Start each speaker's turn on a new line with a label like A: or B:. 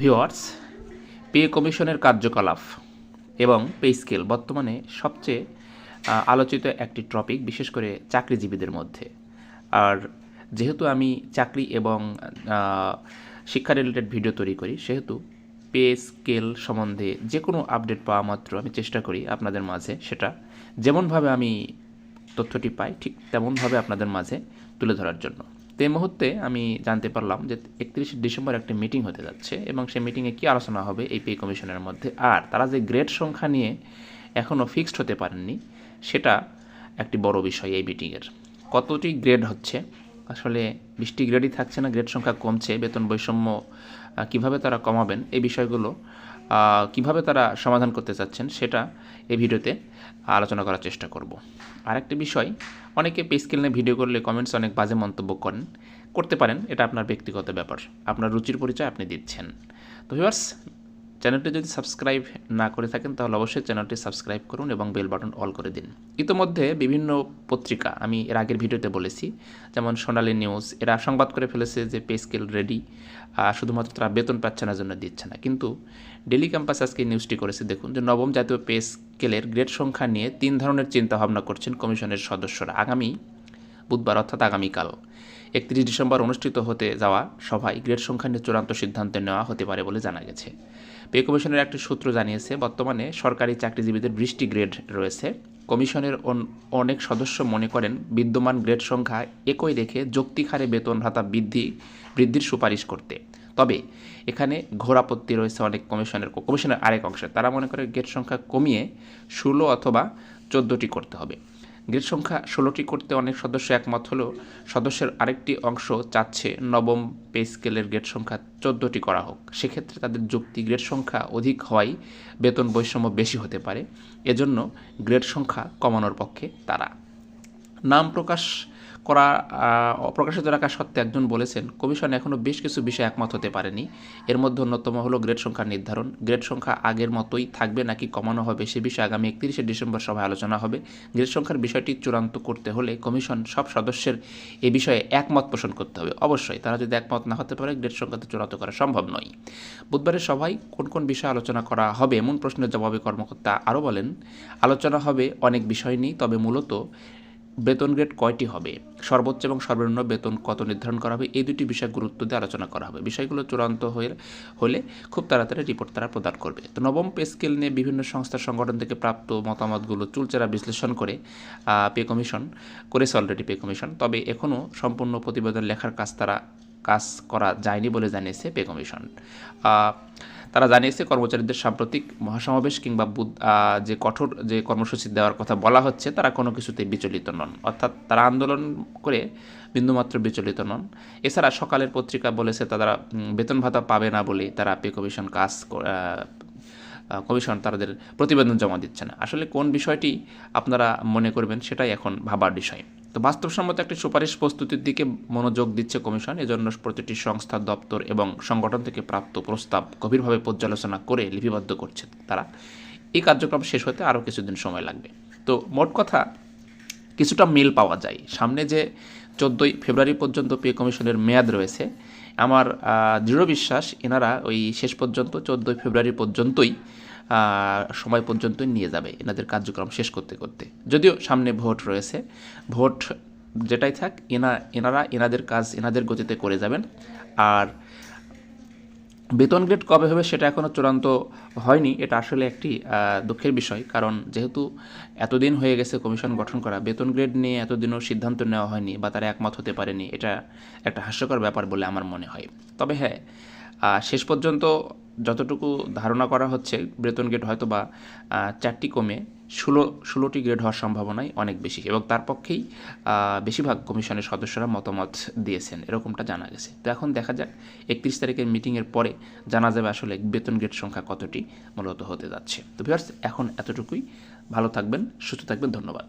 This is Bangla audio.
A: ভিওয়ার্স পে কমিশনের কার্যকলাপ এবং পে স্কেল বর্তমানে সবচেয়ে আলোচিত একটি টপিক, বিশেষ করে চাকরিজীবীদের মধ্যে। আর যেহেতু আমি চাকরি এবং শিক্ষা রিলেটেড ভিডিও তৈরি করি, সেহেতু পে স্কেল সম্বন্ধে যে কোনো আপডেট পাওয়া মাত্র আমি চেষ্টা করি আপনাদের মাঝে সেটা। যেমনভাবে আমি তথ্যটি পাই, ঠিক তেমনভাবে আপনাদের মাঝে তুলে ধরার জন্য। তো মুহূর্তে আমি জানতে পারলাম যে একত্রিশে ডিসেম্বর একটি মিটিং হতে যাচ্ছে এবং সেই মিটিংয়ে কী আলোচনা হবে এই পে কমিশনের মধ্যে। আর তারা যে গ্রেড সংখ্যা নিয়ে এখনও ফিক্সড হতে পারেননি, সেটা একটি বড় বিষয় এই মিটিংয়ের কতটি গ্রেড হচ্ছে? আসলে বৃষ্টি গ্রেডই থাকছে না গ্রেড সংখ্যা কমছে, বেতন বৈষম্য কীভাবে তারা কমাবেন, এই বিষয়গুলো কীভাবে তারা সমাধান করতে চাচ্ছেন সেটা এই ভিডিওতে আলোচনা করার চেষ্টা করব। আরেকটি বিষয়, অনেকে পে স্কেল নিয়ে ভিডিও করলে কমেন্টস অনেক বাজে মন্তব্য করেন। করতে পারেন, এটা আপনার ব্যক্তিগত ব্যাপার। আপনার রুচির পরিচয় আপনি দিচ্ছেন। তো ভিউয়ার্স চ্যানেলটি যদি সাবস্ক্রাইব না করে থাকেন, তাহলে অবশ্যই চ্যানেলটি সাবস্ক্রাইব করুন এবং বেল বাটন অল করে দিন। ইতোমধ্যে বিভিন্ন পত্রিকা আমি এর আগের ভিডিওতে বলেছি, যেমন সোনালী নিউজ। এরা সংবাদ করে ফেলেছে যে পে স্কেল রেডি শুধুমাত্র তারা বেতন পাচ্ছে না জন্য দিচ্ছে না। কিন্তু ডেলি ক্যাম্পাস আজকে নিউজটি করেছে। দেখুন, যে নবম জাতীয় পে স্কেলের গ্রেড সংখ্যা নিয়ে তিন ধরনের চিন্তা ভাবনা করছেন কমিশনের সদস্যরা। আগামী বুধবার অর্থাৎ আগামীকাল। একত্রিশ ডিসেম্বর অনুষ্ঠিত হতে যাওয়া সভায় গ্রেড সংখ্যা নিয়ে চূড়ান্ত সিদ্ধান্ত নেওয়া হতে পারে বলে জানা গেছে। পে কমিশনের একটি সূত্র জানিয়েছে, বর্তমানে সরকারি চাকরিজীবীদের বৃষ্টি গ্রেড রয়েছে। কমিশনের অন- অনেক সদস্য মনে করেন, বিদ্যমান গ্রেড সংখ্যা একই রেখে যৌক্তিক হারে বেতন ভাতা বৃদ্ধি, বৃদ্ধির সুপারিশ করতে। তবে এখানে ঘোর আপত্তি রয়েছে অনেক কমিশনের কমিশনের আরেক অংশে। তারা মনে করে গ্রেড সংখ্যা কমিয়ে ষোলো অথবা চোদ্দোটি করতে হবে। গ্রেড সংখ্যা ষোলোটি করতে অনেক সদস্য একমত হলেও সদস্যের আরেকটি অংশ চাচ্ছে নবম পে স্কেলের গ্রেড সংখ্যা চোদ্দোটি করা হোক। সেক্ষেত্রে তাদের যুক্তি গ্রেড সংখ্যা অধিক হওয়াই বেতন বৈষম্য বেশি হতে পারে। এজন্য গ্রেড সংখ্যা কমানোর পক্ষে তারা। নাম প্রকাশ করা অপ্রকাশিত রাখা সত্ত্বে একজন বলেছেন, কমিশন এখনও বেশ কিছু বিষয়ে একমত হতে পারেনি। এর মধ্যে অন্যতম হলো গ্রেড সংখ্যা নির্ধারণ। গ্রেড সংখ্যা আগের মতোই থাকবে নাকি কমানো হবে সে বিষয়ে আগামী একত্রিশে ডিসেম্বর সভায় আলোচনা হবে। গ্রেড সংখ্যার বিষয়টি চূড়ান্ত করতে হলে কমিশন সব সদস্যের এ বিষয়ে একমত পোষণ করতে হবে। অবশ্যই তারা যদি একমত না হতে পারে, গ্রেড সংখ্যা তো চূড়ান্ত করা সম্ভব নয়। বুধবারের সভায় কোন কোন বিষয়ে আলোচনা করা হবে এমন প্রশ্নের জবাবে কর্মকর্তা আরও বলেন, আলোচনা হবে অনেক বিষয় নিয়ে, তবে মূলত বেতন গ্রেড কয়টি হবে? সর্বোচ্চ এবং সর্বনিম্ন বেতন কত নির্ধারণ করা হবে? এই দুটি বিষয় গুরুত্ব দিয়ে আলোচনা করা হবে। বিষয়গুলো চূড়ান্ত হয়ে হলে খুব তাড়াতাড়ি রিপোর্ট তারা প্রদান করবে। তো নবম পে স্কেল নিয়ে বিভিন্ন সংস্থার সংগঠন থেকে প্রাপ্ত মতামতগুলো চুলচেরা বিশ্লেষণ করে পে কমিশন করেছে অলরেডি পে কমিশন তবে এখনও সম্পূর্ণ প্রতিবেদন লেখার কাজ তারা কাজ করা যায়নি বলে জানিয়েছে পে কমিশন তারা জানিয়েছে কর্মচারীদের সাম্প্রতিক মহাসমাবেশ কিংবা যে কঠোর যে কর্মসূচি দেওয়ার কথা বলা হচ্ছে, তারা কোনো কিছুতেই বিচলিত নন। অর্থাৎ তারা আন্দোলন করে বিন্দুমাত্র বিচলিত নন। এছাড়া সকালের পত্রিকা বলেছে, তারা বেতন ভাতা পাবে না বলে তারা পে কমিশন কাজ কমিশন তাদের প্রতিবেদন জমা দিচ্ছে না আসলে কোন বিষয়টি আপনারা মনে করবেন সেটাই এখন ভাবার বিষয়। তো বাস্তবসম্মত একটি সুপারিশ প্রস্তুতির দিকে মনোযোগ দিচ্ছে কমিশন, এজন্য প্রতিটি সংস্থা, দপ্তর এবং সংগঠন থেকে প্রাপ্ত প্রস্তাব গভীরভাবে পর্যালোচনা করে লিপিবদ্ধ করছে তারা। এই কার্যক্রম শেষ হতে আরও কিছুদিন সময় লাগবে। তো মোট কথা, কিছুটা মিল পাওয়া যায়। সামনে যে চোদ্দোই ফেব্রুয়ারি পর্যন্ত পে কমিশনের মেয়াদ রয়েছে আমার দৃঢ় বিশ্বাস এনারা ওই শেষ পর্যন্ত, চোদ্দোই ফেব্রুয়ারি পর্যন্তই সময় পর্যন্তই নিয়ে যাবে এনাদের কার্যক্রম শেষ করতে করতে। যদিও সামনে ভোট রয়েছে, ভোট যেটাই থাক, এনা, এনারা এনাদের কাজ এনাদের গতিতে করে যাবেন। আর বেতন গ্রেড কবে হবে সেটা এখনও চূড়ান্ত হয়নি, এটা আসলে একটি দুঃখের বিষয়। কারণ যেহেতু এতদিন হয়ে গেছে কমিশন গঠন করা, বেতন গ্রেড নিয়ে এতদিনও সিদ্ধান্ত নেওয়া হয়নি বা তারা একমত হতে পারেনি, এটা একটা হাস্যকর ব্যাপার বলে আমার মনে হয়। তবে হ্যাঁ শেষ পর্যন্ত যতটুকু ধারণা করা হচ্ছে বেতন গ্রেড হয়তো বা চারটি কমে ষোলো, ষোলোটি গ্রেড হওয়ার সম্ভাবনাই অনেক বেশি এবং তার পক্ষেই বেশিরভাগ কমিশনের সদস্যরা মতামত দিয়েছেন, এরকমটা জানা গেছে। তো এখন দেখা যাক, একত্রিশ তারিখের মিটিংয়ের পরে জানা যাবে আসলে বেতন গ্রেড সংখ্যা কতটি মূলত হতে যাচ্ছে। তো ভিউয়ার্স এখন এতটুকুই। ভালো থাকবেন, সুস্থ থাকবেন, ধন্যবাদ।